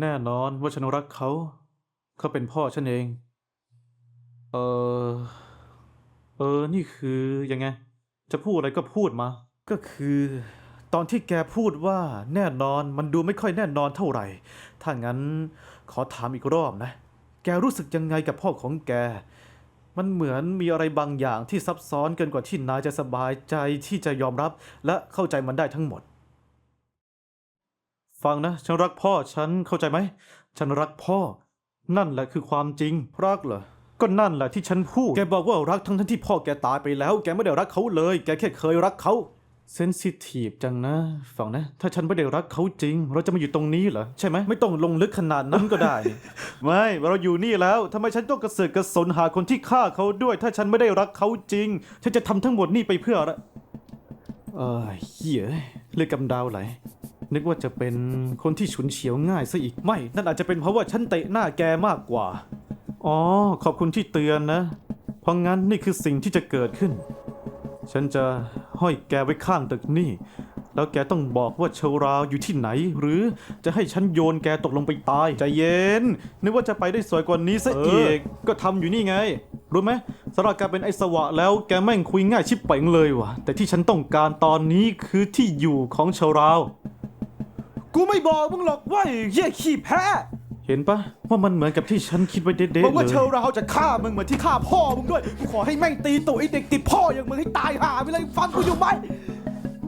แน่นอนว่าฉันรักเขา เขาเป็นพ่อฉันเอง เออ เออ นี่คือยังไง จะพูดอะไรก็พูดมา ก็คือ ตอนที่แกพูดว่าแน่นอนมันดูไม่ค่อยแน่นอนเท่าไหร่ ถ้างั้นขอถามอีกรอบนะ แกรู้สึกยังไงกับพ่อของแก มันเหมือนมีอะไรบางอย่างที่ซับซ้อนเกินกว่าที่นายจะสบายใจที่จะยอมรับและเข้าใจมันได้ทั้งหมด ฟังนะ ฉันรักพ่อฉันเข้าใจไหม ฉันรักพ่อ นั่นแหละคือความจริง รักเหรอ ก็นั่นแหละที่ฉันพูด แกบอกว่ารักทั้งทั้งที่พ่อแกตายไปแล้ว แกไม่ได้รักเขาเลย แกแค่เคยรักเขา เซนซิทีฟจังนะ ฟังนะ ถ้าฉันไม่ได้รักเขาจริง เราจะมาอยู่ตรงนี้เหรอ ใช่ไหม ไม่ต้องลงลึกขนาดนั้นก็ได้ ไม่ เราอยู่นี่แล้วทำไมฉันต้องกระเสือกกระสนหาคนที่ฆ่าเขาด้วย ถ้าฉันไม่ได้รักเขาจริง ฉันจะทำทั้งหมดนี่ไปเพื่ออะไรเออเหี้ยเลือดกำดาวไหล นึกว่าจะเป็นคนที่ฉุนเฉียวง่ายซะอีกไม่ นั่นอาจจะเป็นเพราะว่าฉันเตะหน้าแกมากกว่า อ๋อ ขอบคุณที่เตือนนะ เพราะงั้นนี่คือสิ่งที่จะเกิดขึ้น ฉันจะห้อยแกไว้ข้างตึกนี่ แล้วแกต้องบอกว่าเชาราวอยู่ที่ไหน หรือจะให้ฉันโยนแกตกลงไปตาย ใจเย็น นึกว่าจะไปได้สวยกว่านี้ซะอีก ก็ทำอยู่นี่ไง รู้ไหมสำหรับการเป็นไอสวะแล้วแกแม่งคุยง่ายชิบเป๋งเลยว่ะ แต่ที่ฉันต้องการตอนนี้คือที่อยู่ของเชาราว กูไม่บอกมึงหรอกเว่าเหี้ยขี้แพ้เห็นปะว่ามันเหมือนกับที่ฉันคิดไว้เด็ดๆบอกว่าเลเชอยเราจะฆ่ามึงเหมือนที่ฆ่าพ่อมึงด้วยกูขอให้แม่งตีตัวไอ้เด็กติดพ่ออย่างมึงให้ตายห่าไปเลยฟังกูอยู่ไหม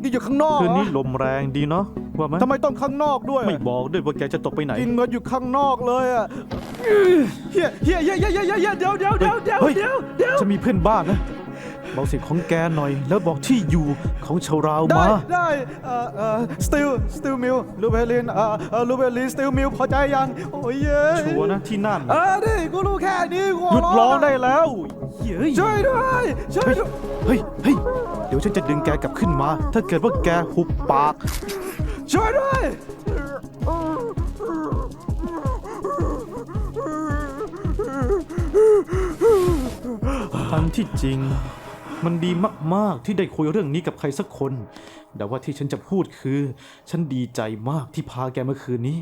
นี่อยู่ข้างนอกคืนนี้เหรอลมแรงดีเนาะว่าไหมทำไมต้องข้างนอกด้วยไม่บอกด้วยว่าแกจะตกไปไหน กินเหมือนอยู่ข้างนอกเลยอะเฮียเฮียเฮียเฮียเฮียเฮียเดี๋ยวเดี๋ยวเดี๋ยวเดี๋ยวเฮ้ย เดี๋ยวเดี๋ยวจะมีเพื่อนบ้านนะ บอกเสียงของแกหน่อย แล้วบอกที่อยู่ของชาวราวได้มา ได้เอ่อเอ่อสติลสติลมิลลูเบลินเอ่อเอ่อลูเบลินสติลมิลพอใจยังโอ้ยเย้ชัวร์นะที่นั่น เออดิกูรู้แค่นี้กูหยุดร้องได้นะแล้วเฮ้ยช่วยด้วยช่วยด้วยเฮ้ยเฮ้ยเดี๋ยวฉันจะดึงแกกลับขึ้นมา ถ้าเกิดว่าแกหุบปาก ช่วยด้วยทันที่จริง มันดีมากๆที่ได้คุยเรื่องนี้กับใครสักคน แต่ว่าที่ฉันจะพูดคือ ฉันดีใจมากที่พาแกเมื่อคืนนี้